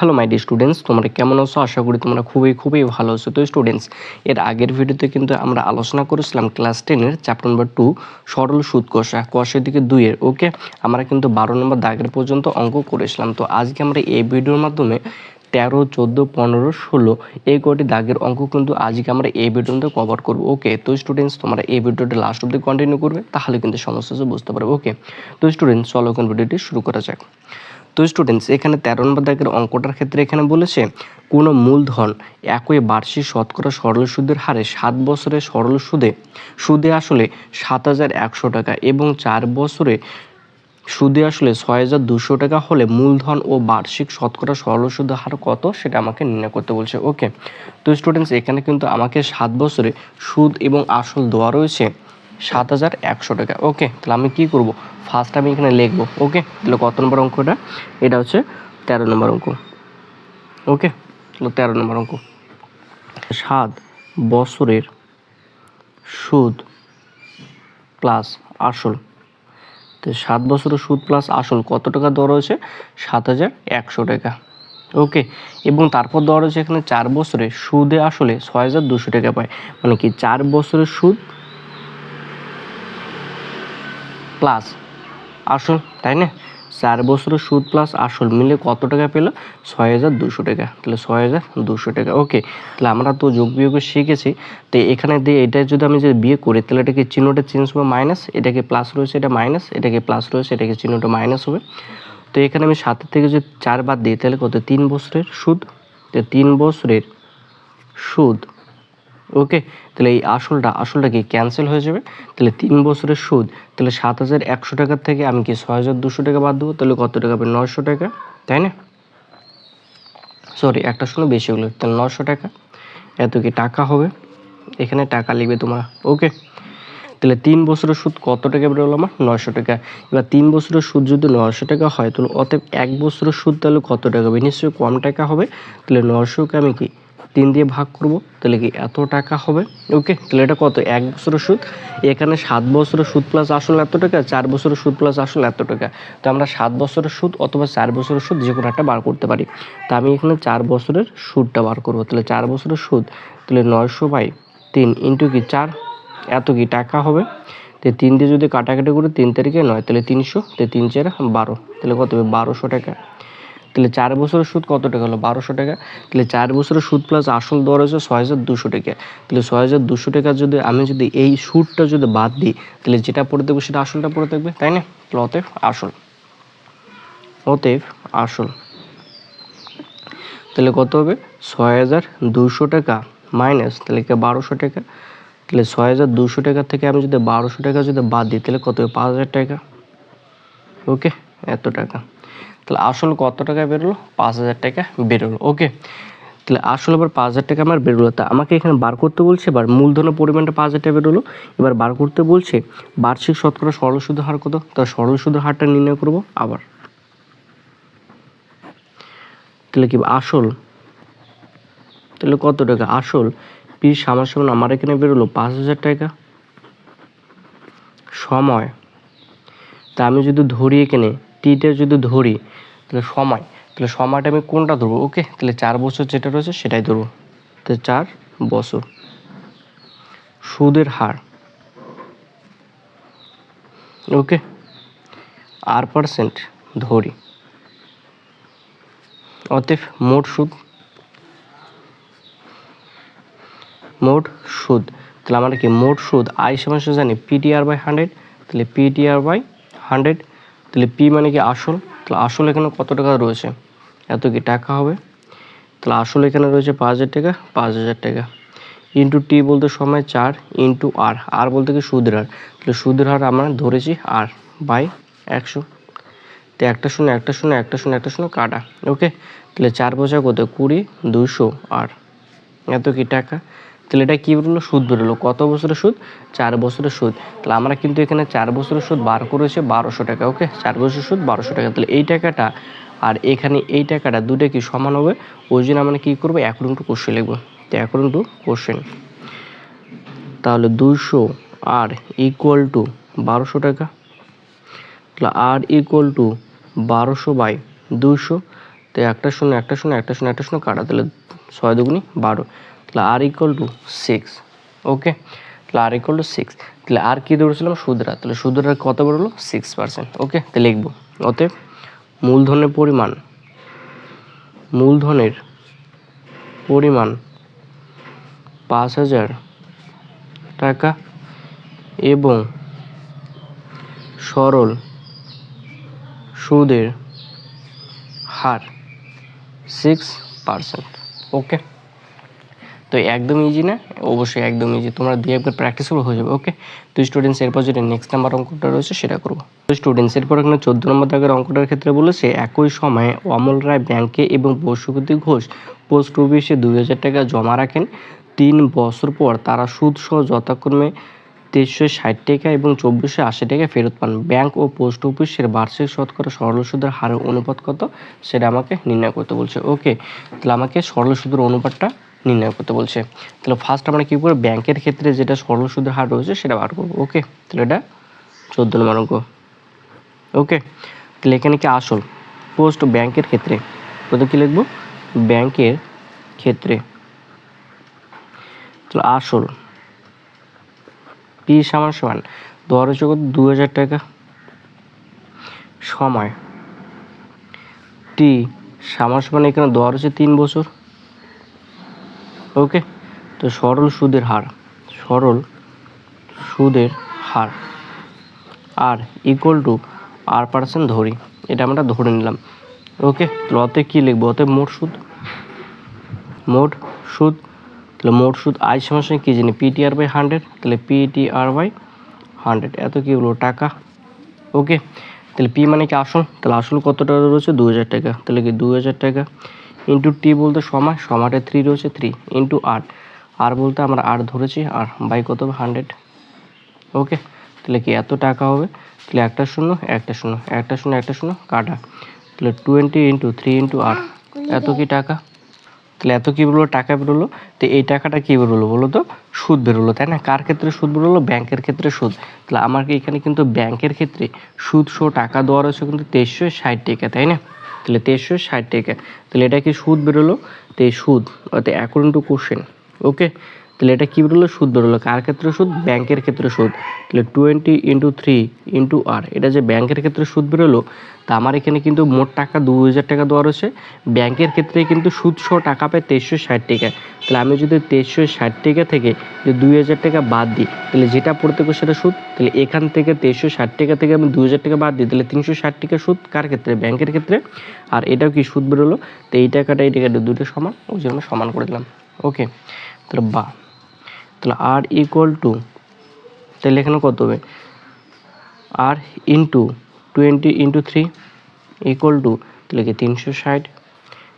Hello my D students তোমরা কেমন আছো? আশা করি তোমরা খুবই খুবই ভালো আছো। তো স্টুডেন্টস এর আগের ভিডিওতে কিন্তু আমরা আলোচনা করেছিলাম ক্লাস টেনের চ্যাপ্টার নম্বর টু সরল সুদ কষা, কষের দিকে দুইয়ের ওকে আমরা কিন্তু বারো নম্বর দাগের পর্যন্ত অঙ্ক করেছিলাম। তো আজকে আমরা এই ভিডিওর মাধ্যমে তেরো, চোদ্দ, পনেরো, ষোলো, এই কটি দাগের অঙ্ক কিন্তু আজকে আমরা এই ভিডিওতে কভার করব ওকে তো স্টুডেন্টস তোমরা এই ভিডিওটা লাস্ট অব্দি কন্টিনিউ করবে, তাহলে কিন্তু সমস্ত কিছু বুঝতে পারবে ওকে তো স্টুডেন্টস চলো এখন ভিডিওটি শুরু করা যাক। তো স্টুডেন্টস এখানে তেরো নম্বর দাগের অঙ্কটার ক্ষেত্রে এখানে বলেছে, কোনো মূলধন একই বার্ষিক শতকরা সরল সুদের হারে সাত বছরে সরল সুদে সুদে আসলে সাত হাজার একশো টাকা এবং চার বছরে সুদে আসলে ছয় হাজার দুশো টাকা হলে মূলধন ও বার্ষিক শতকরা সরল সুদের হার কত সেটা আমাকে নির্ণয় করতে বলছে। ওকে, তো স্টুডেন্টস এখানে কিন্তু আমাকে সাত বছরে সুদ এবং আসল দেওয়া রয়েছে। সাত হাজার একশো টাকা। ওকে তাহলে আমি কী করব? ফার্স্ট আমি এখানে লিখব ওকে তাহলে কত নম্বর অঙ্কটা? এটা এটা হচ্ছে তেরো নম্বর অঙ্ক। ওকে তাহলে তেরো নম্বর অঙ্ক। সাত বছরের সুদ প্লাস আসল। তো সাত বছরের সুদ প্লাস আসল কত টাকা দর রয়েছে? সাত হাজার একশো টাকা। ওকে এবং তারপর দেওয়া রয়েছে এখানে চার বছরে সুদে আসলে ছয় হাজার দুশো টাকা পায়। মানে কি, চার বছরের সুদ প্লাস আসল, তাই না? চার বছরের সুদ প্লাস আসল মিলে কত টাকা পেল? ছয় হাজার দুশো টাকা। তাহলে ছয় হাজার দুশো টাকা। ওকে তাহলে আমরা তো যোগ বিয়োগ শিখেছি। তো এখানে দিয়ে এটা যদি আমি যে বিয়ে করি, তাহলে এটাকে চিহ্নটা চেঞ্জ হবে মাইনাস এটাকে প্লাস রয়েছে, এটা মাইনাস এটাকে প্লাস রয়েছে, এটাকে চিহ্নটা মাইনাস হবে। তো এখানে আমি সাতের থেকে যদি চার বাদ দিই, তাহলে কত? তিন বছরের সুদ। তো তিন বছরের সুদ ওকে তাহলে এই আসলটা আসলটা কি ক্যান্সেল হয়ে যাবে? তাহলে তিন বছরের সুদ, তাহলে সাত হাজার একশো টাকার থেকে আমি কি ছয় হাজার দুশো টাকা বাদ দেবো? তাহলে কত টাকা হবে? নশো টাকা, তাই না? সরি একটা শুনে, বেশি হলো। তাহলে নশো টাকা, এত কি টাকা হবে? এখানে টাকা লিখবে তোমার। ওকে তাহলে তিন বছরের সুদ কত টাকা বেরোলো আমার? নয়শো টাকা। এবার তিন বছরের সুদ যদি নয়শো টাকা হয়, তাহলে অতএব এক বছরের সুদ তাহলে কত টাকা হবে? নিশ্চয়ই কম টাকা হবে। তাহলে নয়শোকে আমি কি তিন দিয়ে ভাগ করব, তাহলে কি এত টাকা হবে? ওকে তাহলে এটা কত? এক বছরের সুদ। এখানে সাত বছরের সুদ প্লাস আসল এত টাকা, চার বছরের সুদ প্লাস আসল এত টাকা। তো আমরা সাত বছরের সুদ অথবা চার বছরের সুদ যে কোনো একটা বার করতে পারি। তা আমি এখানে চার বছরের সুদটা বার করব। তাহলে চার বছরের সুদ, তাহলে নয়শো বাই তিন ইন্টু কি চার? এত কি টাকা হবে? তো তিন দিয়ে যদি কাটাকাটি করি, তিন তারিখে নয়, তাহলে তিনশো, তো তিন চার বারো, তাহলে কত হবে? বারোশো টাকা। তাহলে চার বছরের সুদ কত টাকা হলো? বারোশো টাকা। তাহলে চার বছরের সুদ প্লাস আসল দেওয়া রয়েছে ছয় হাজার দুশো টাকা। তাহলে ছয় হাজার দুশো টাকা যদি আমি যদি এই সুদটা যদি বাদ দিই তাহলে যেটা পড়ে দেবো সেটা আসলটা পড়ে থাকবে, তাই না? অতএব আসল। অতএব আসল। তাহলে কত হবে? ছয় হাজার দুশো টাকা মাইনাস তাহলে কি বারোশো টাকা? তাহলে ছয় হাজার দুশো টাকা থেকে আমি যদি বারোশো টাকা যদি বাদ দিই, তাহলে কত হবে? পাঁচ হাজার টাকা। ওকে এত টাকা। তাহলে আসল কত টাকা বেরোলো? পাঁচ হাজার টাকা বেরোলো ওকে তাহলে আসল আবার পাঁচ হাজার টাকা আমার বেরোলো। তা আমাকে এখানে বার করতে বলছে, এবার মূলধনের পরিমাণটা পাঁচ হাজার টাকা বেরোলো। এবার বার করতে বলছে, বার্ষিক শতকরা সরল সুদের হার কত? তাহলে সরল সুদের হারটা নির্ণয় করব আবার। তাহলে কি আসল? তাহলে কত টাকা? আসল পি সামার সমান আমার এখানে বেরোলো পাঁচ হাজার টাকা। সময়। তা আমি যদি ধরি এখানে টিটা যদি ধরি, তাহলে সময়, তাহলে সময়টা আমি কোনটা ধরবো? ওকে তাহলে চার বছর যেটা রয়েছে সেটাই ধরবো। তাহলে চার বছর। সুদের হার। ওকে আর পার্সেন্ট ধরি। অতএব মোট সুদ। মোট সুদ। তাহলে আমরা কি, মোট সুদ? আই সমান জানি পিটিআর বাই হান্ড্রেড তাহলে পিটিআর বাই হান্ড্রেড তাহলে পি মানে কি আসল? তাহলে আসল এখানে কত টাকা রয়েছে? এত কি টাকা হবে? তাহলে আসল এখানে রয়েছে পাঁচ হাজার টাকা, পাঁচ হাজার টাকা। ইন্টু টি বলতে সময় চার ইন্টু আর আর বলতে কি সুদের হার। তাহলে সুদের হার আমরা ধরেছি আর বাই একশো। তো একটা শূন্য একটা শূন্য একটা শূন্য একটা শূন্য কাটা। ওকে তাহলে চার বছর কত? কুড়ি দুশো আর এত কি টাকা? তাহলে এটা কী বেরোলো? সুদ বেরোলো। কত বছরের সুদ? চার বছরের সুদ। তাহলে আমরা কিন্তু এখানে চার বছরের সুদ বার করেছে বারোশো টাকা, ওকে? চার বছরের সুদ বারোশো টাকা। তাহলে এই টাকাটা আর এখানে এই টাকাটা দুটো কি সমান হবে? ওই জন্য আমরা কী করব? অ্যাকর্ডিং টু কোশ্চেন লিখব। তো অ্যাকর্ডিং টু কোশ্চেন তাহলে দুশো আর ইকুয়াল টু বারোশো টাকা। তাহলে আর ইকুয়াল টু বারোশো বাই দুশো তো একটা শূন্য একটা শূন্য একটা শূন্য একটা শূন্য কাটা। তাহলে ছয় দুগুনি বারো। তাহলে R equal to six okay তাহলে আর ইকুয়াল টু সিক্স তাহলে আর কী ধরেছিলাম? সুদরা। তাহলে সুদরা কত বেরোলো? সিক্স পার্সেন্ট ওকে তাহলে লিখব। অতএব মূলধনের পরিমাণ মূলধনের পরিমাণ পাঁচ হাজার টাকা এবং সরল সুদের হার সিক্স পার্সেন্ট ওকে তো একদম ইজি না? অবশ্যই একদম ইজি তোমরা দিয়ে একবার প্র্যাকটিস করে হয়ে যাবে ওকে তো স্টুডেন্টস এরপর যেটা নেক্সট নাম্বার অঙ্কটা রয়েছে, সেটা করব। তো স্টুডেন্টস এরপর এখানে চোদ্দ নম্বর দাগের অঙ্কটার ক্ষেত্রে বলেছে, একই সময়ে অমল রায় ব্যাংকে এবং বসুপতি ঘোষ পোস্ট অফিসে দুই হাজার টাকা জমা রাখেন। তিন বছর পর তারা সুদ সহ যথাক্রমে তেইশশো ষাট টাকা এবং চব্বিশশো আশি টাকা ফেরত পান। ব্যাংক ও পোস্ট অফিসের বার্ষিক শতকরা সরল সুদের হারের অনুপাত কত? সেটা আমাকে নির্ণয় করতে বলছে ওকে তাহলে আমাকে সরল সুদের অনুপাতটা নির্ণয় করতে বলছে। তাহলে ফার্স্ট আমরা কী করব? ব্যাংকের ক্ষেত্রে যেটা সরল সুদের হার রয়েছে, সেটা বার করব ওকে তাহলে এটা চোদ্দ নম্বর অঙ্ক ওকে তাহলে এখানে কি আসল? পোস্ট ব্যাংকের ক্ষেত্রে প্রথমে কী লিখব? ব্যাংকের ক্ষেত্রে। তাহলে আসল পি সমান সমান দর হচ্ছে কত দু হাজার টাকা সময় টি সমান সমান এখানে দর হচ্ছে তিন বছর। ওকে? তো সরল সুদের হার। সরল সুদের হার। R equal to R percent ধরি। এটা আমরা ধরে নিলাম। ওকে? তাহলে কী লিখব? অতে মোট সুদ। মোট সুদ। তাহলে মোট সুদ আই সমান সমান কী জানি? পিটিআর বাই হান্ড্রেড তাহলে পিটিআর বাই হান্ড্রেড এত কী হলো? টাকা। ওকে? তাহলে পি মানে কি আসল? তাহলে আসল কত টাকা রয়েছে? দু হাজার টাকা। তাহলে কি দু হাজার টাকা? ইন্টু টি বলতে সময় সময়টা থ্রি রয়েছে থ্রি ইন্টু আট। আর বলতে আমরা আর ধরেছি, আর বাই কত হান্ড্রেড ওকে, তাহলে কি এত টাকা হবে? তাহলে একটা শূন্য একটা শূন্য একটা শূন্য একটা শূন্য, কাটা। তাহলে twenty into three into R এত কি টাকা? তাহলে এত কী বেরোলো? টাকা বেরোলো। তো এই টাকাটা কী বেরোলো বলো তো? সুদ বেরোলো, তাই না? কার ক্ষেত্রে সুদ বেরোলো? ব্যাংকের ক্ষেত্রে সুদ। তাহলে আমাকে এখানে কিন্তু ব্যাংকের ক্ষেত্রে সুদ সহ টাকা দেওয়া রয়েছে কিন্তু তেইশশো ষাট টাকা, তাই না? তাহলে তেইশশো ষাট টাকা। তাহলে এটা কি সুদ বেরোলো? তো এই সুদ, অর্থাৎ অ্যাকর্ডিং টু কোশ্চেন ওকে তাহলে এটা কী বেরোলো? সুদ বেরোলো। কার ক্ষেত্রে সুদ? ব্যাংকের ক্ষেত্রে সুদ। তাহলে twenty into three into R এটা যে ব্যাংকের ক্ষেত্রে সুদ বেরোলো, তা আমার এখানে কিন্তু মোট টাকা দু হাজার টাকা দেওয়া রয়েছে। ব্যাংকের ক্ষেত্রে কিন্তু সুদ সহ টাকা পায় তেইশশো ষাট টাকা। তাহলে আমি যদি তেইশশো ষাট টাকা থেকে যে দুই হাজার টাকা বাদ দিই, তাহলে যেটা পড়তে হবে সেটা সুদ। তাহলে এখান থেকে তেইশশো ষাট টাকা থেকে আমি দু হাজার টাকা বাদ দিই, তাহলে তিনশো ষাট টাকা সুদ। কার ক্ষেত্রে? ব্যাংকের ক্ষেত্রে। আর এটাও কি সুদ বেরোলো? তো এই টাকাটা এই টাকাটা দুটো সমান, ওই জন্য সমান করে দিলাম। ওকে তাহলে বা তাহলে আর ইকুয়াল টু তাহলে এখানে কত হবে? R into twenty into three equal to তাহলে কি তিনশো ষাট?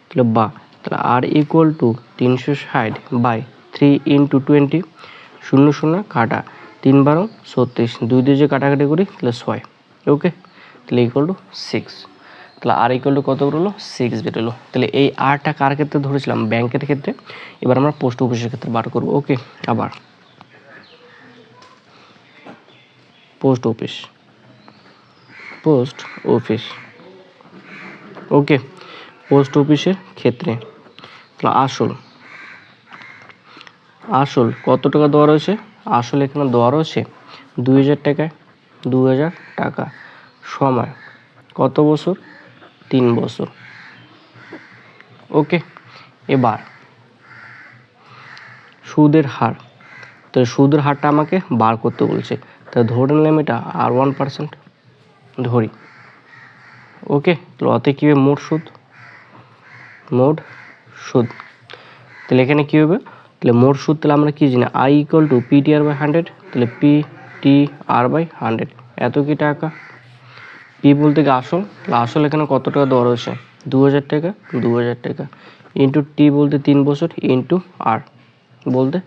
তাহলে বা, তাহলে আর ইকুয়াল টু তিনশো ষাট বাই থ্রি ইন্টু টোয়েন্টি শূন্য শূন্য কাটা, তিন বারো ছত্রিশ, দুই দিয়ে যে কাটাকাটি করি, তাহলে ছয় ওকে তাহলে ইকুয়াল টু সিক্স তাহলে আর ইকুয়াল টু কত বেরোলো সিক্স বেরোলো তাহলে এই আরটা কার ক্ষেত্রে ধরেছিলাম? ব্যাংকের ক্ষেত্রে। এবার আমরা পোস্ট অফিসের ক্ষেত্রে বার করব। ওকে আবার। Post office post office okay post অফিসের ক্ষেত্রে। তাহলে আসল। আসল কত টাকা দেওয়া রয়েছে? আসল এখানে দেওয়া রয়েছে দুই হাজার টাকায়। দু হাজার টাকা। সময়। কত বছর? তিন বছর। ওকে এবার সুদের হার। তো সুদের হারটা আমাকে বার করতে বলছে। তা ধরে নিলাম এটা আর ওয়ান পার্সেন্ট ধরি। ওকে তাহলে অতে কী হবে? মোট সুদ। মোট সুদ। তাহলে এখানে কী হবে? তাহলে মোট সুদ তাহলে আমরা কী জানি? I equal to P T R by hundred তাহলে P T R by hundred এত কি টাকা? পি বলতে কি আসল? আসল এখানে কত টাকা দেওয়া রয়েছে? দু হাজার টাকা? দু হাজার টাকা। ইন্টু টি বলতে তিন বছর ইন্টু আর বলতে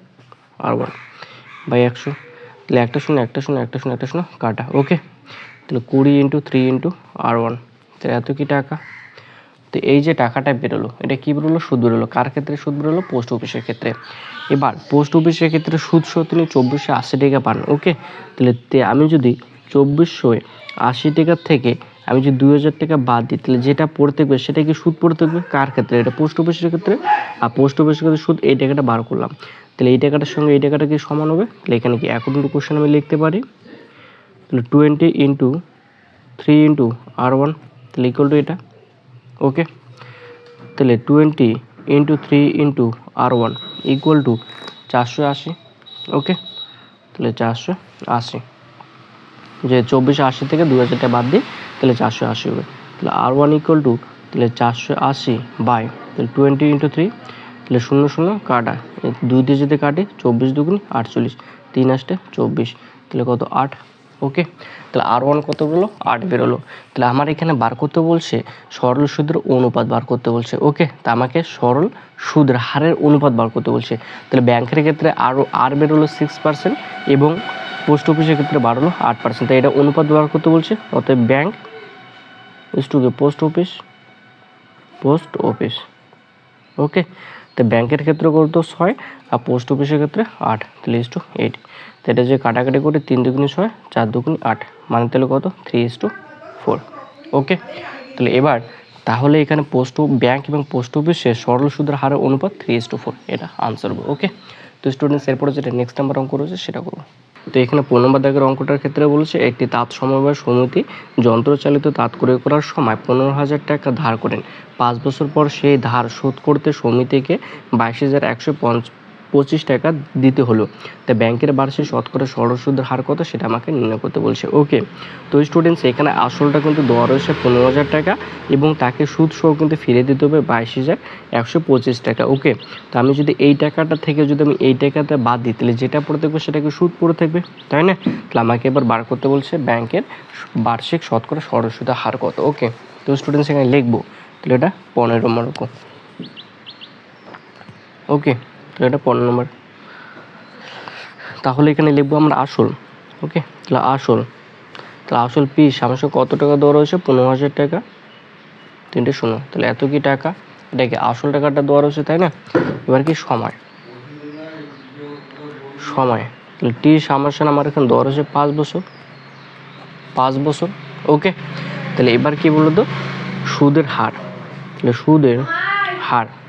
আর ওয়ান বাই একশো। তাহলে একটা শূন্য একটা শূন্য একটা শূন্য একটা শূন্য কাটা। ওকে তাহলে কুড়ি into three into R one তাহলে এত কি টাকা? তো এই যে টাকাটা বেরোলো, এটা কি বেরোলো? সুদ বেরোলো। কার ক্ষেত্রে সুদ বেরোলো? পোস্ট অফিসের ক্ষেত্রে। এবার, পোস্ট অফিসের ক্ষেত্রে সুদ সহ তিনি চব্বিশশো আশি টাকা পান ওকে তাহলে আমি যদি চব্বিশশো আশি টাকার থেকে আমি যদি দুই হাজার টাকা বাদ দিই, তাহলে যেটা পড়ে থাকবে সেটা কি সুদ পড়ে থাকবে কার ক্ষেত্রে? এটা পোস্ট অফিসের ক্ষেত্রে। আর পোস্ট অফিসের ক্ষেত্রে সুদ, এই টাকাটা বার করলাম। তাহলে এই টাকাটার সঙ্গে এই টাকাটা কি সমান হবে? তাহলে এখানে কি এখন কোশ্চেন আমি লিখতে পারি? তাহলে twenty into three into R one তাহলে ইকুয়াল টু এটা। ওকে তাহলে twenty into three into R one equal to চারশো আশি। ওকে তাহলে চারশো আশি। যে চব্বিশশো আশি থেকে দু হাজারটা বাদ দিই, তাহলে চারশো আশি হবে। তাহলে আর ওয়ান ইকুয়াল টু তাহলে চারশো আশি বাই, তাহলে টোয়েন্টি ইন্টু থ্রি তাহলে শূন্য শূন্য কাটা। দুই দিয়ে যদি কাটি, চব্বিশ দুগুনি আটচল্লিশ, তিন আসতে চব্বিশ, তাহলে কত? আট ওকে তাহলে আর ওয়ান কত বেরোলো আট বেরোলো। তাহলে আমার এখানে বার করতে বলছে, সরল সুদের অনুপাত বার করতে বলছে ওকে তা আমাকে সরল সুদের হারের অনুপাত বার করতে বলছে। তাহলে ব্যাংকের ক্ষেত্রে আরও আর বেরোলো সিক্স পার্সেন্ট এবং পোস্ট অফিসের ক্ষেত্রে বাড়লো আট পার্সেন্ট এটা অনুপাত ব্যবহার করতে বলছে, অতএব bank to post office post office okay তো ব্যাংকের ক্ষেত্রে করতো ছয়, আর পোস্ট অফিসের ক্ষেত্রে আট, তাহলে ইস টু এইট তো এটা যে কাটাকাটি করে তিন দুগুনি ছয়, চার দুগুনি আট মানে তাহলে কত? Three is to four okay তাহলে এবার, তাহলে এখানে পোস্ট ব্যাংক এবং পোস্ট অফিসে সরল সুদের হারের অনুপাত থ্রি ইস টু ফোর এটা আনসার হবে। ওকে তো স্টুডেন্টস এরপরে যেটা নেক্সট নাম্বার অঙ্ক রয়েছে, সেটা করব। তো এখানে পনেরো নম্বর দাগের অঙ্কটার ক্ষেত্রে বলেছে, একটি তাঁত সমবায় সমিতি যন্ত্রচালিত তাঁত ক্রয় করার সময় পনেরো হাজার টাকা ধার করেন। পাঁচ বছর পর সেই ধার শোধ করতে সমিতিকে বাইশ হাজার একশো পঁচিশ টাকা দিতে হলো। তা ব্যাংকের বার্ষিক শতকরা সরল সুদের হার কত সেটা আমাকে নির্ণয় করতে বলছে। ওকে, তো স্টুডেন্টস এখানে আসলটা কিন্তু দেওয়া রয়েছে পনেরো হাজার টাকা এবং তাকে সুদ সহ কিন্তু ফিরে দিতে হবে বাইশ হাজার একশো পঁচিশ টাকা। ওকে, তো আমি যদি এই টাকাটা থেকে যদি আমি এই টাকাতে বাদ দিই, তাহলে যেটা পড়ে থাকবে সেটাকে সুদ পড়ে থাকবে, তাই না? তাহলে আমাকে এবার বার করতে বলছে ব্যাংকের বার্ষিক শতকরা সরল সুদের হার কত। ওকে, তো স্টুডেন্টস এখানে লিখব, তাহলে এটা পনেরো নম্বর ওকে এটা পনেরো নম্বর। তাহলে এখানে লিখব আমরা আসল, ওকে? তাহলে আসল তাহলে আসল পি সামসে কত টাকা দেওয়া রয়েছে? পনেরো হাজার টাকা। তিনটে শূন্য। তাহলে এত কি টাকা? এটা কি আসল টাকাটা দেওয়া রয়েছে, তাই না? এবার কি সময়? সময়। তাহলে টি সামসেন আমার এখানে দেওয়া রয়েছে পাঁচ বছর। পাঁচ বছর, ওকে? তাহলে এবার কি বলতো? সুদের হার। তাহলে সুদের হার।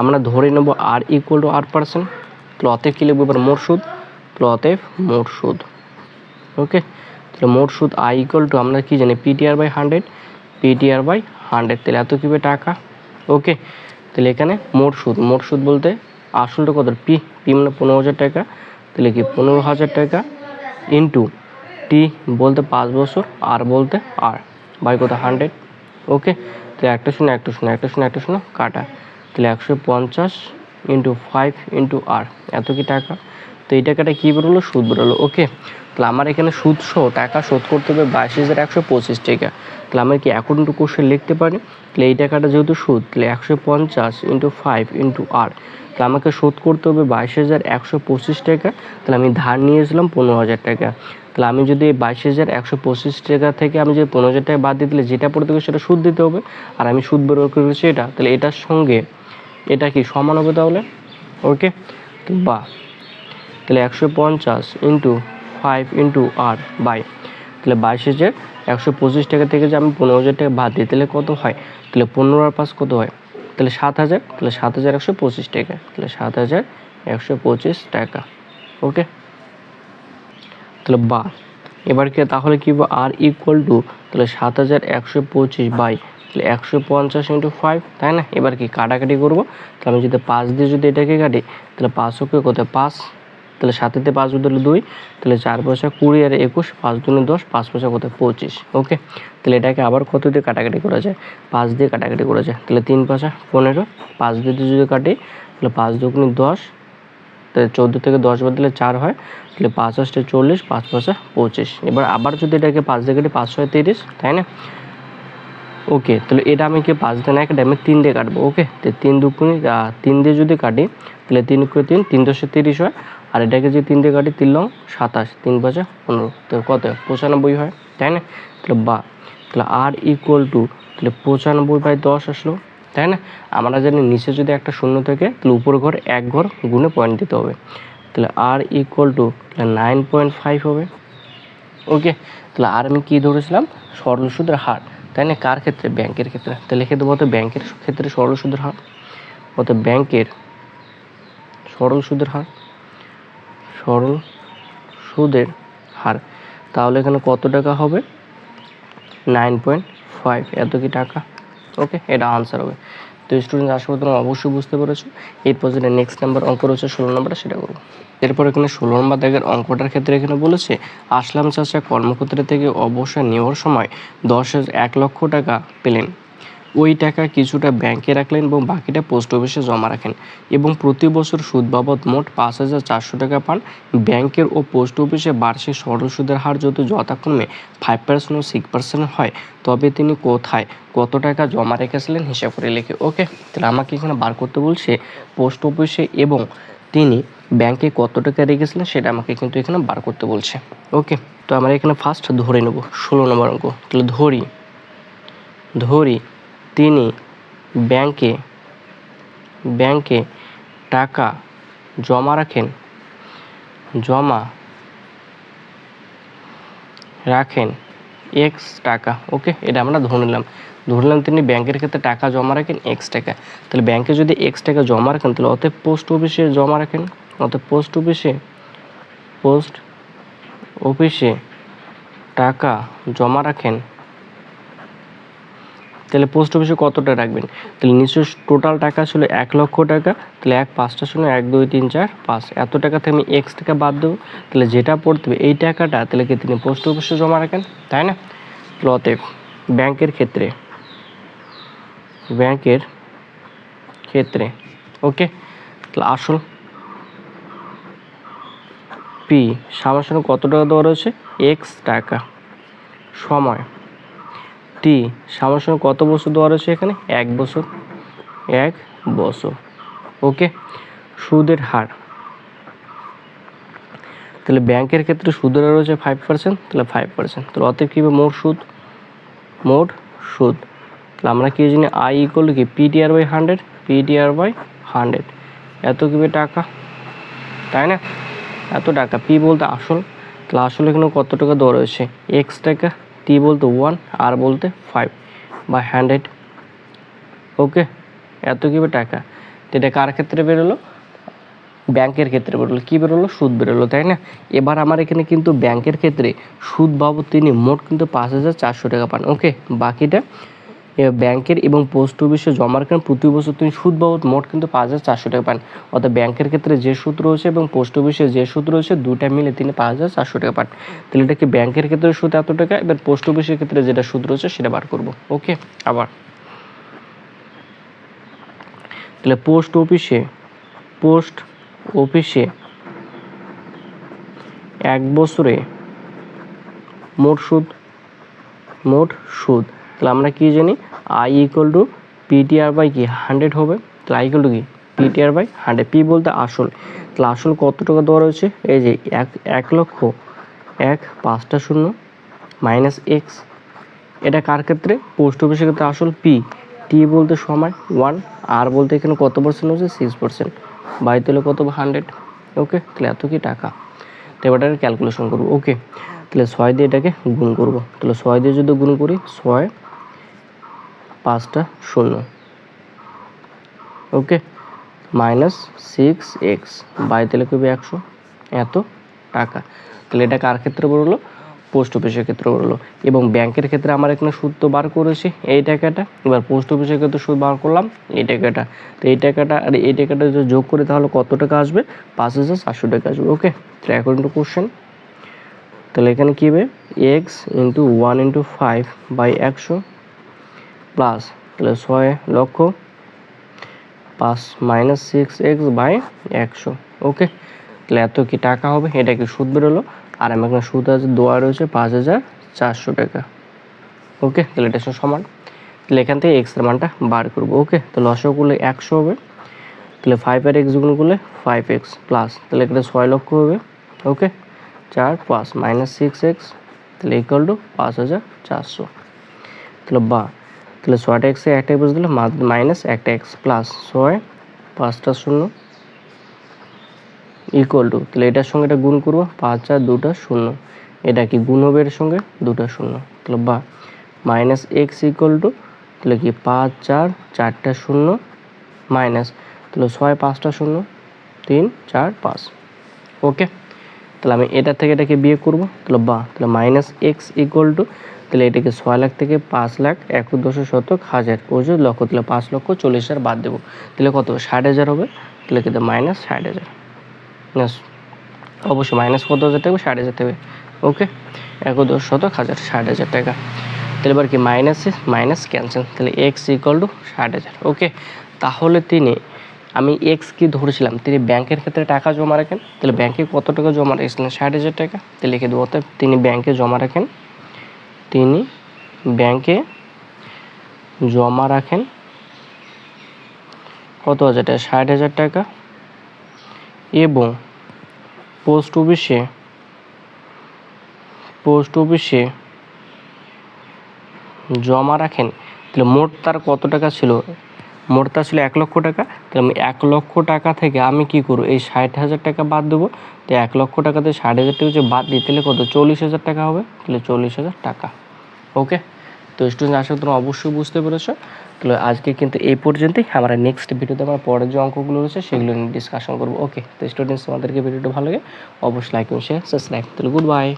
আমরা ধরে নেব R equal to R percent অতএব কী লিখব? এবার মোট সুদ অতএব মোট সুদ। ওকে তাহলে মোট সুদ আই ইকুয়াল টু আমরা কি জানি? PTR by hundred PTR by hundred তাহলে এত কী হবে টাকা? ওকে তাহলে এখানে মোট সুদ। মোট সুদ বলতে আসলটা কত? পি পি মানে পনেরো হাজার টাকা। তাহলে কি পনেরো হাজার টাকা ইন্টু টি বলতে পাঁচ বছর আর বলতে আর বাই কত? হান্ড্রেড ওকে তাহলে একটা শূন্য একটা শূন্য একটা শূন্য একটা শূন্য, কাটা। তাহলে একশো পঞ্চাশ ইন্টু ফাইভ ইন্টু আর এত কি টাকা? তো এই টাকাটা কী বেরোলো? সুদ বেরোলো। ওকে তাহলে আমার এখানে সুদ সহ টাকা শোধ করতে হবে বাইশ হাজার একশো পঁচিশ টাকা। তাহলে আমি কি একটু কোশ্চেন লিখতে পারি? তাহলে এই টাকাটা যেহেতু সুদ, তাহলে একশো পঞ্চাশ ইন্টু ফাইভ ইন্টু আর তাহলে আমাকে শোধ করতে হবে বাইশ হাজার একশো পঁচিশ টাকা। তাহলে আমি ধার নিয়েছিলাম পনেরো হাজার টাকা। তাহলে আমি যদি বাইশ হাজার একশো পঁচিশ টাকা থেকে আমি যদি পনেরো হাজার টাকা বাদ দিই তাহলে যেটা পড়ে থাকবে সেটা সুদ দিতে হবে। আর আমি সুদ বের করেছি এটা। তাহলে এটার সঙ্গে এটা কি সমান হবে তাহলে? ওকে বা। তাহলে একশো পঞ্চাশ into five into R by তাহলে বাইশ হাজার একশো পঁচিশ টাকা থেকে যে আমি পনেরো হাজার টাকা বাদ দিই, তাহলে কত হয়? তাহলে পনেরো আর পাঁচ কত হয়? তাহলে সাত হাজার, তাহলে সাত হাজার একশো পঁচিশ টাকা। তাহলে সাত হাজার একশো পঁচিশ টাকা। ওকে তাহলে বা। এবার কি, তাহলে কি আর ইকুয়াল টু তাহলে সাত হাজার একশো পঁচিশ বাই তাহলে একশো পঞ্চাশ ইন্টু ফাইভ তাই না? এবার কি কাটাকাটি করব? তাহলে আমি যদি পাঁচ দিয়ে যদি এটাকে কাটি, তাহলে পাঁচ ওকে কোথায়? পাঁচ। তাহলে সাতেতে পাঁচ বদলে দুই। তাহলে চার পয়সা কুড়ি আর একুশ, পাঁচ দুনে দশ, পাঁচ পয়সা কোথায়? পঁচিশ। ওকে? তাহলে এটাকে আবার কত দিয়ে কাটাকাটি করা যায়? পাঁচ দিয়ে কাটাকাটি করা যায়। তাহলে তিন পয়সা পনেরো। পাঁচ দিয়ে যদি কাটি, তাহলে পাঁচ দুগুনি দশ। তাহলে চোদ্দ থেকে দশ বাদ দিলে চার হয়। তাহলে পাঁচ আসতে চল্লিশ, পাঁচ পয়সা পঁচিশ। এবার আবার যদি এটাকে পাঁচ দিয়ে কাটি, পাঁচ ছয় তিরিশ, তাই না? ওকে তাহলে এটা আমি কি পাঁচ দিয়ে না কাটি আমি তিন দিয়ে কাটবো ওকে তো তিন দুগুনি তিন দিয়ে যদি কাটি, তাহলে তিন করে তিন তিন দশে তিরিশ হয়, আর এটাকে যদি তিন দিয়ে কাটি, তিন লং, সাতাশ, তিন পাঁচে পনেরো, তো কত? পঁচানব্বই হয়, তাই না? তাহলে বা, তাহলে আর ইকুয়াল টু তাহলে পঁচানব্বই বাই দশ আসলো, তাই না? আমরা জানি নিচে যদি একটা শূন্য থাকে, তাহলে উপর ঘর এক ঘর গুণে পয়েন্ট দিতে হবে, তাহলে আর ইকুয়াল টু তাহলে নাইন পয়েন্ট ফাইভ হবে ওকে তাহলে আর আমি কী ধরেছিলাম? সরল সুদের হার তাই না? কার ক্ষেত্রে? ব্যাংকের ক্ষেত্রে। তো লিখে দেবো তো ব্যাংকের ক্ষেত্রে সরল সুদের হার। অত ব্যাংকের সরল সুদের হার। সরল সুদের হার। তাহলে এখানে কত টাকা হবে? Nine point five. এত কি টাকা? ওকে, এটা আনসার হবে। তো স্টুডেন্ট আশা করি তোমরা অবশ্যই বুঝতে পেরেছ। এরপর যেটা নেক্সট নাম্বার অঙ্ক রয়েছে, ষোলো নাম্বারটা সেটা করব। এরপর এখানে ষোলো নম্বর দাগের অঙ্কটার ক্ষেত্রে এখানে বলেছে, আসলাম চাষা কর্মক্ষেত্র থেকে অবসর নেওয়ার সময় দশ এক লক্ষ টাকা পেলেন। ওই টাকা কিছুটা ব্যাংকে রাখলেন এবং বাকিটা পোস্ট অফিসে জমা রাখেন এবং প্রতি বছর সুদ বাবদ মোট পাঁচ হাজার চারশো টাকা পান। ব্যাংকের ও পোস্ট অফিসে বার্ষিক সরল সুদের হার যদি যথাক্রমে ফাইভ পার্সেন্ট ও সিক্স পার্সেন্ট হয়, তবে তিনি কোথায় কত টাকা জমা রেখেছিলেন হিসাব করে লিখে। ওকে, তাহলে আমাকে এখানে বার করতে বলছে পোস্ট অফিসে এবং তিনি ব্যাংকে কত টাকা রেখেছিলেন সেটা আমাকে কিন্তু এখানে বার করতে বলছে। ওকে, তো আমরা এখানে ফার্স্ট ধরে নেব, ষোলো নম্বর অঙ্ক। তাহলে ধরি ধরি তিনি ব্যাংকে ব্যাংকে টাকা জমা রাখেন জমা রাখেন এক্স টাকা। ওকে এটা আমরা ধরে নিলাম। ধরে নিলাম তিনি ব্যাংকের ক্ষেত্রে টাকা জমা রাখেন এক্স টাকা। তাহলে ব্যাংকে যদি এক্স টাকা জমা রাখেন, তাহলে অতএব পোস্ট অফিসে জমা রাখেন। অতএব পোস্ট অফিসে পোস্ট অফিসে টাকা জমা রাখেন। তাহলে পোস্ট অফিসে কতটা রাখবেন? তাহলে নিশ্চয় টোটাল টাকা ছিল এক লক্ষ টাকা, তাহলে এক পাঁচটা শূন্য, এক, দুই, তিন, চার, পাঁচ। এত টাকা থেকে আমি এক্স টাকা বাদ দেবো। তাহলে যেটা পড়তে হবে, এই টাকাটা তাহলে কি তিনি পোস্ট অফিসে জমা রাখেন? তাই না? তাহলে ব্যাংকের ক্ষেত্রে ব্যাংকের ক্ষেত্রে ওকে তাহলে আসল পি সামনে কত টাকা দেওয়া রয়েছে? এক্স টাকা সময়। টি সামনে সামনে কত বছর দেওয়া রয়েছে এখানে? এক বছর। এক বছর। ওকে, সুদের হার। তাহলে ব্যাংকের ক্ষেত্রে সুদের হার রয়েছে ফাইভ পার্সেন্ট তাহলে ফাইভ পার্সেন্ট তাহলে অতএব কী মোট সুদ মোট সুদ। তাহলে আমরা কি জানি? আই ইকুয়াল কি? PTR by hundred PTR by hundred এত কি টাকা? তাই না? এত টাকা। পি বলতে আসল। তাহলে আসলে এখানে কত টাকা দেওয়া রয়েছে? এক্স টাকা। টি বলতে ওয়ান আর বলতে ফাইভ বা হান্ড্রেড ওকে এত কিবে টাকা? এটা কার ক্ষেত্রে বেরোলো? ব্যাংকের ক্ষেত্রে বেরোলো। কী বেরোলো? সুদ বেরোলো, তাই না? এবার আমার এখানে কিন্তু ব্যাংকের ক্ষেত্রে সুদ বাবদ তিনি মোট কিন্তু পাঁচ হাজার চারশো টাকা পান। ওকে বাকিটা ব্যাংকের এবং পোস্ট অফিসে জমা রাখেন। প্রতি বছর তিনি সুদ বাবদ মোট কিন্তু পাঁচ হাজার চারশো টাকা পান। অর্থাৎ ব্যাংকের ক্ষেত্রে যে সুদ রয়েছে এবং পোস্ট অফিসে যে সুদ রয়েছে দুটা মিলে তিনি পাঁচ হাজার চারশো টাকা পান। তাহলে এটা কি ব্যাংকের ক্ষেত্রে সুদ এত টাকা? এবার পোস্ট অফিসের ক্ষেত্রে যেটা সুদ রয়েছে, সেটা বার করব। ওকে, আবার। তাহলে পোস্ট অফিসে পোস্ট অফিসে এক বছরে মোট সুদ মোট সুদ তাহলে আমরা কি জানি? I equal to PTR by কি? হান্ড্রেড হবে। তাহলে আই ইকুয়াল টু কি? পিটিআর বাই হান্ড্রেড পি বলতে আসল। তাহলে আসল কত টাকা দেওয়া রয়েছে? এই যে এক এক লক্ষ, এক, পাঁচটা শূন্য মাইনাস এক্স এটা কার ক্ষেত্রে? পোস্ট অফিসের ক্ষেত্রে আসল পি টি বলতে সময় ওয়ান আর বলতে এখানে কত পার্সেন্ট হচ্ছে? সিক্স পার্সেন্ট বাই তাহলে কত হান্ড্রেড ওকে তাহলে এত কি টাকা? তো এবার ক্যালকুলেশন করব। ওকে তাহলে ছয় দিয়ে এটাকে গুণ করব। তাহলে ছয় দিয়ে যদি গুণ করি, ছয় পাঁচটা শূন্য okay, minus six x, by তাহলে কবি একশো। এত টাকা। তাহলে এটা কার ক্ষেত্রে বলল? পোস্ট অফিসের ক্ষেত্রে বলল। এবং ব্যাংকের ক্ষেত্রে আমার এখানে সুদ তো বার করেছি, এই টাকাটা। এবার পোস্ট অফিসের ক্ষেত্রে সুদ বার করলাম, এই টাকাটা। তো এই টাকাটা, আর এই টাকাটা যদি যোগ করি তাহলে কত টাকা আসবে? পাঁচ হাজার চারশো টাকা আসবে। ওকে, তাহলে অ্যাকর্ডিং টু কোশ্চেন তাহলে এখানে কী হবে? X into one into five by একশো প্লাস তাহলে ছয় লক্ষ পাঁচ মাইনাস সিক্স এক্স বাই একশো। ওকে তাহলে এত কি টাকা হবে? এটা কি সুদ বেরোলো? আর আমার এখানে সুদ আছে, দোয়া রয়েছে পাঁচ হাজার চারশো টাকা। ওকে তাহলে এটা সমান। তাহলে এখান থেকে এক্সের মানটা বার করব। ওকে তো লসও করলে একশো হবে। তাহলে ফাইভ আর এক্স গুণ করলে ফাইভ এক্স প্লাস তাহলে এখানে ছয় লক্ষ হবে। ওকে চার পাঁচ মাইনাস সিক্স এক্স তাহলে ইকুয়াল টু পাঁচ হাজার চারশো। তাহলে বা তাহলে ছয়টা এক্সে একটা এক্স দিলে মাইনাস একটা এক্স প্লাস ছয় পাঁচটা শূন্য ইকুয়াল টু তাহলে এটার সঙ্গে এটা গুণ করব, পাঁচ আর দুটা শূন্য, এটা কি গুণ হবে এর সঙ্গে? দুটো শূন্য, তাহলে বা, মাইনাস এক্স ইকুয়াল টু তাহলে কি পাঁচ চার চারটা শূন্য, মাইনাস, তাহলে ছয়, পাঁচটা শূন্য, তিন, চার, পাঁচ ওকে তাহলে আমি এটা থেকে এটাকে বিয়ে করব, তাহলে বা, তাহলে মাইনাস এক্স ইকুয়াল টু তাহলে এটাকে ছয় লাখ থেকে পাঁচ লাখ এক দশ শতক হাজার ওজন লক্ষ, তাহলে পাঁচ লক্ষ চল্লিশ হাজার বাদ দেবো। তাহলে কত ষাট হাজার হবে। তাহলে কিন্তু মাইনাস ষাট হাজার. অবশ্যই মাইনাস কত হাজার টাকা ষাট হাজার টাকা ওকে এক দশ শতক হাজার, ষাট হাজার টাকা। তাহলে এবার কি মাইনাসে মাইনাস ক্যান্সেল তাহলে এক্স ইকুয়াল টু ষাট হাজার। ওকে তাহলে তিনি, আমি এক্স কি ধরেছিলাম? তিনি ব্যাংকের ক্ষেত্রে টাকা জমা রাখেন। তাহলে ব্যাংকে কত টাকা জমা রেখেছিলেন? ষাট হাজার টাকা। তাহলে লিখে দেবো তিনি ব্যাংকে জমা রাখেন। তিনি ব্যাংকে জমা রাখেন। কত হাজার টাকা? ষাট হাজার টাকা। এবং পোস্ট অফিসে পোস্ট অফিসে জমা রাখেন। তাহলে মোট তার কত টাকা ছিল? মোট তার ছিল এক লক্ষ টাকা। তাহলে আমি এক লক্ষ টাকা থেকে আমি কি করব? এই ষাট হাজার টাকা বাদ দেবো। তো এক লক্ষ টাকাতে ষাট হাজার টাকা যে বাদ দিই, তাহলে কত? চল্লিশ হাজার টাকা হবে। তাহলে চল্লিশ হাজার টাকা। ওকে তো স্টুডেন্ট আশা তোমরা অবশ্যই বুঝতে পেরেছ। তাহলে আজকে কিন্তু এই পর্যন্তই। আমরা নেক্সট ভিডিওতে আমার পরের যে অঙ্কগুলো রয়েছে, সেগুলো নিয়ে ডিসকাশন করব। ওকে তো স্টুডেন্টস তোমাদেরকে ভিডিওটা ভালো লাগে, অবশ্যই লাইক এবং শেয়ার সাবস্ক্রাইব তাহলে গুড বাই